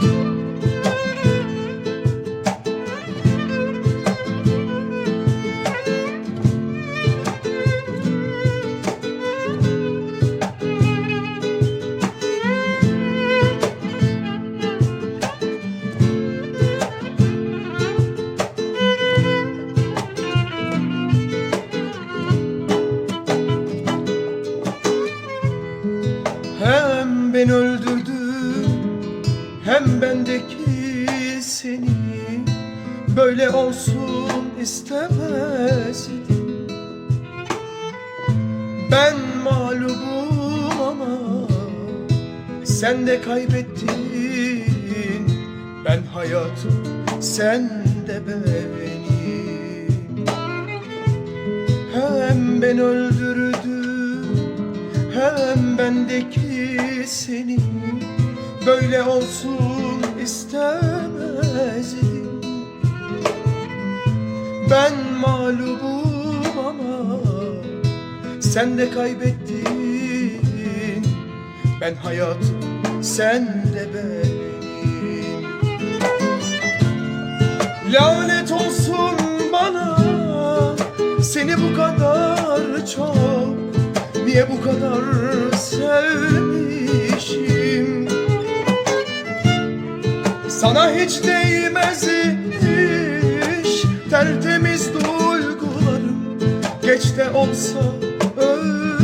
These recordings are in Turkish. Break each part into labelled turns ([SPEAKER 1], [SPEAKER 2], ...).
[SPEAKER 1] Hem hem bendeki seni Böyle olsun istemezdim. Ben mağlubum ama sen de kaybettin. Ben hayatım sen de benim. Hem ben öldürdüm hem bendeki seni Böyle olsun istemezdim. Ben mağlubum ama sen de kaybettin. Ben hayatım sen de benim. Lanet olsun bana Seni bu kadar çok Niye bu kadar sevmişim Sana hiç değmezmiş Tertemiz duygularım. Geç de olsa öğrendim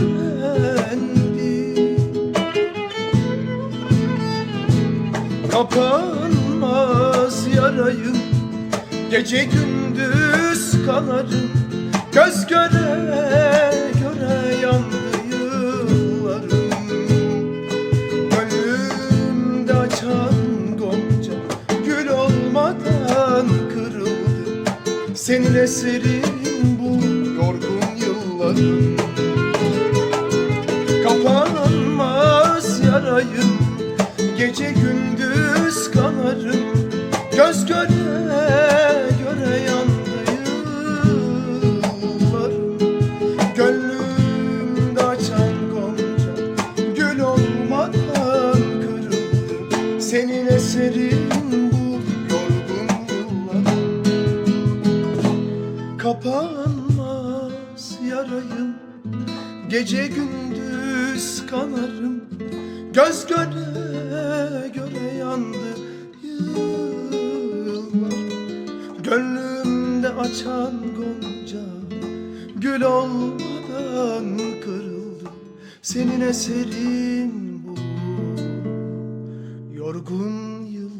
[SPEAKER 1] Kapanmaz yarayım Gece gündüz kanarım Göz göre Senin eserin bu yorgun yıllarım Kapanmaz yarayım Gece gündüz kanarım. Göz göre Kapanmaz yarayım. Gece gündüz kanarım. Göz göre göre yandı yıllar. Gönlümde açan gonca Gül olmadan kırıldı. Senin eserin bu. Yorgun yıllarım